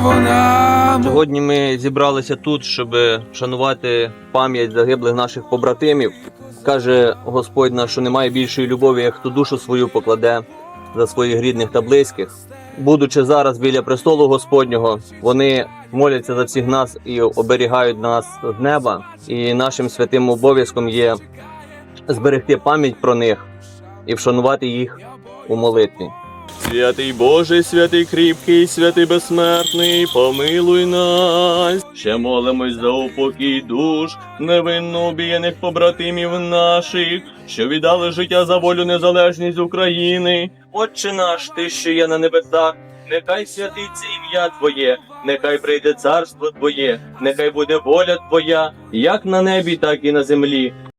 вона. Сьогодні ми зібралися тут, щоб вшанувати пам'ять загиблих наших побратимів. Каже Господь наш, що немає більшої любові, як хто душу свою покладе за своїх рідних та близьких. Будучи зараз біля престолу Господнього, вони моляться за всіх нас і оберігають нас з неба. І нашим святим обов'язком є зберегти пам'ять про них і вшанувати їх у молитві. Святий Боже, святий кріпкий, святий безсмертний, помилуй нас. Ще молимось за упокій душ, невинно обіяних побратимів наших, що віддали життя за волю незалежність України. Отче наш, ти, що є на небесах, нехай святиться ім'я Твоє, нехай прийде царство Твоє, нехай буде воля Твоя, як на небі, так і на землі.